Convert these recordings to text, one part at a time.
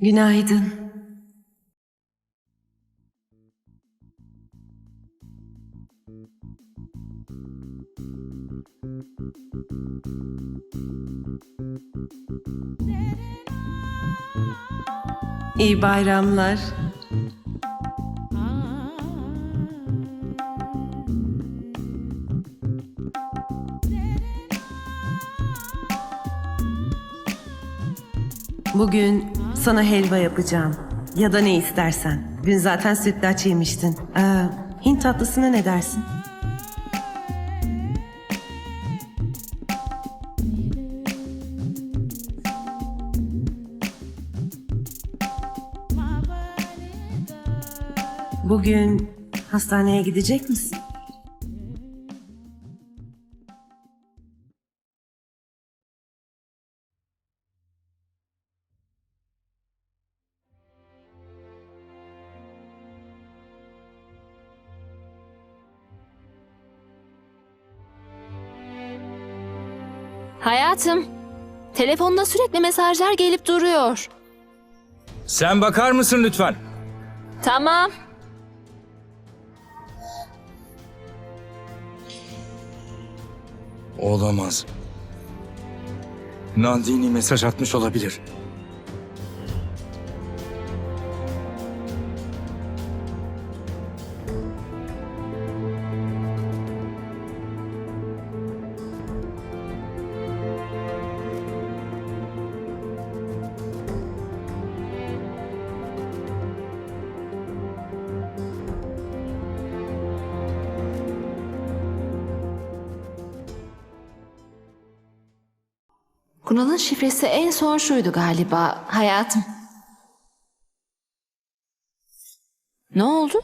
Günaydın. İyi bayramlar. Bugün sana helva yapacağım. Ya da ne istersen. Dün zaten sütlaç yemiştin. Ee, Hint tatlısına ne dersin? Bugün hastaneye gidecek misin? Hayatım, telefonda sürekli mesajlar gelip duruyor. Sen bakar mısın lütfen? Tamam. Olamaz. Nandini mesaj atmış olabilir. Kunal'ın şifresi en son şuydu galiba hayatım. Ne oldu?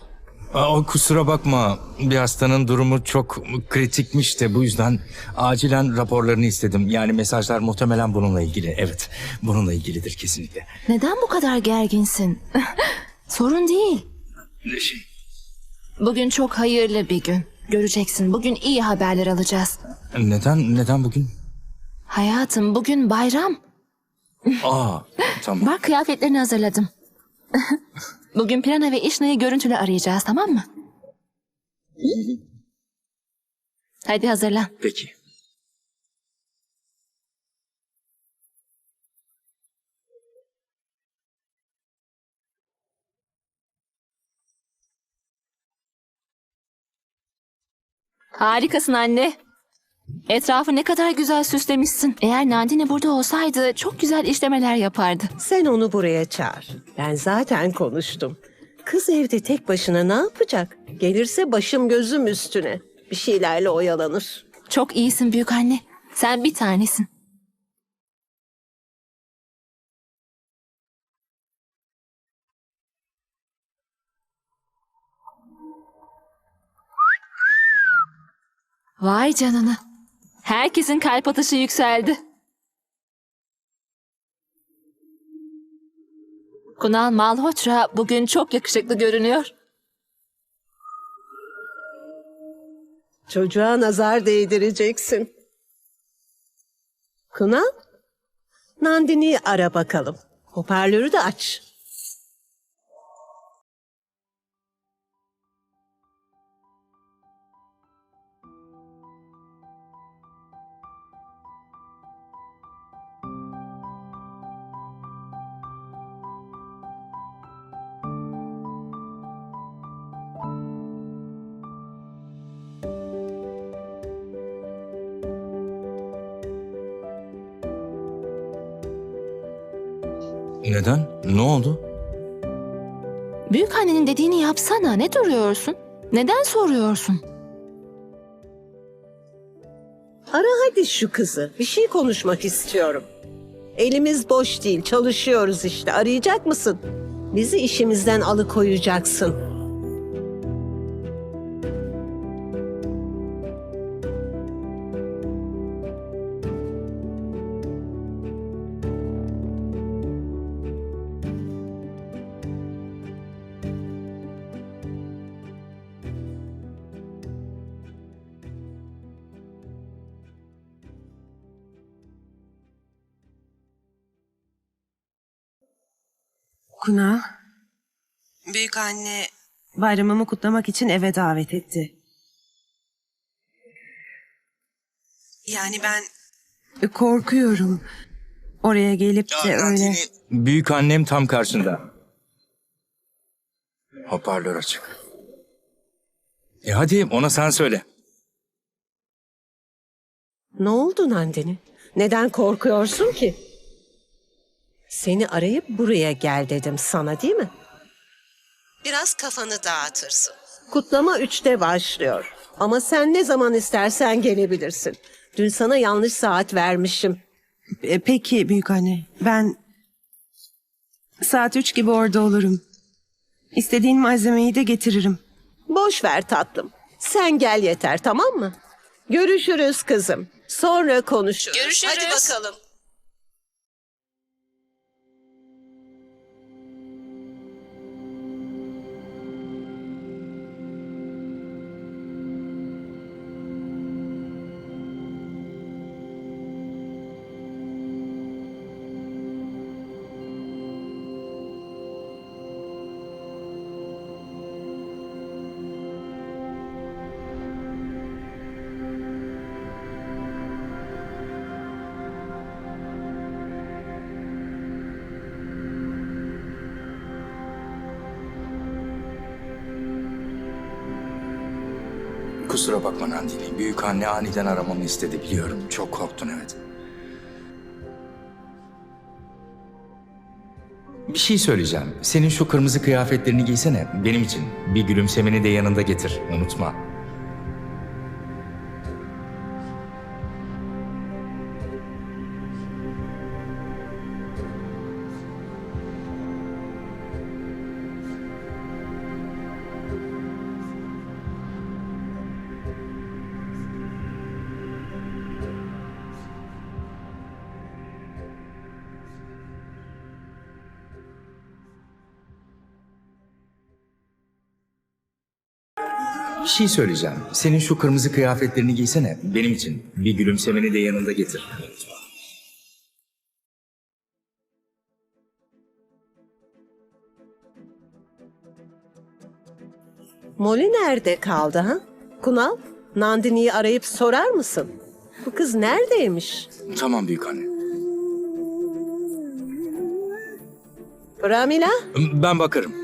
Aa, kusura bakma. Bir hastanın durumu çok kritikmiş de bu yüzden acilen raporlarını istedim. Yani mesajlar muhtemelen bununla ilgili. Evet, bununla ilgilidir kesinlikle. Neden bu kadar gerginsin? Sorun değil. Şey, Bugün çok hayırlı bir gün. Göreceksin bugün iyi haberler alacağız. neden neden bugün? Hayatım bugün bayram. Aa, tamam. Bak kıyafetlerini hazırladım. bugün Pirana ve İşna'yı görüntülü arayacağız tamam mı? Hadi hazırlan. Peki. Harikasın anne. Etrafı ne kadar güzel süslemişsin. Eğer Nandine burada olsaydı çok güzel işlemeler yapardı. Sen onu buraya çağır. Ben zaten konuştum. Kız evde tek başına ne yapacak? Gelirse başım gözüm üstüne. Bir şeylerle oyalanır. Çok iyisin büyük anne. Sen bir tanesin. Vay canına. Herkesin kalp atışı yükseldi. Kunal Malhotra bugün çok yakışıklı görünüyor. Çocuğa nazar değdireceksin. Kunal, Nandini'yi ara bakalım. Hoparlörü de aç. Neden? Ne oldu? Büyük annenin dediğini yapsana. Ne duruyorsun? Neden soruyorsun? Ara hadi şu kızı. Bir şey konuşmak istiyorum. Elimiz boş değil, çalışıyoruz işte. Arayacak mısın? Bizi işimizden alıkoyacaksın. Kuna, büyük anne bayramımı kutlamak için eve davet etti. Yani ben korkuyorum. Oraya gelip de öyle... Büyük annem tam karşında. Hoparlör açık. E hadi ona sen söyle. Ne oldu Nandini? Neden korkuyorsun ki? Seni arayıp buraya gel dedim sana değil mi? Biraz kafanı dağıtırsın. Kutlama üçte başlıyor. Ama sen ne zaman istersen gelebilirsin. Dün sana yanlış saat vermişim. E, peki büyük anne, ben saat üç gibi orada olurum. İstediğin malzemeyi de getiririm. Boş ver tatlım. Sen gel yeter tamam mı? Görüşürüz kızım. Sonra konuşuruz. Görüşürüz. Hadi bakalım. Kusura bakma Nandini. Büyük anne aniden aramamı istedi biliyorum. Çok korktun evet. Bir şey söyleyeceğim. Senin şu kırmızı kıyafetlerini giysene benim için. Bir gülümsemeni de yanında getir. Unutma. Bir şey söyleyeceğim. Senin şu kırmızı kıyafetlerini giysene benim için. Bir gülümsemeni de yanında getir. Molly nerede kaldı ha? Kunal, Nandini'yi arayıp sorar mısın? Bu kız neredeymiş? Tamam büyük anne. Pramila, Ben bakarım.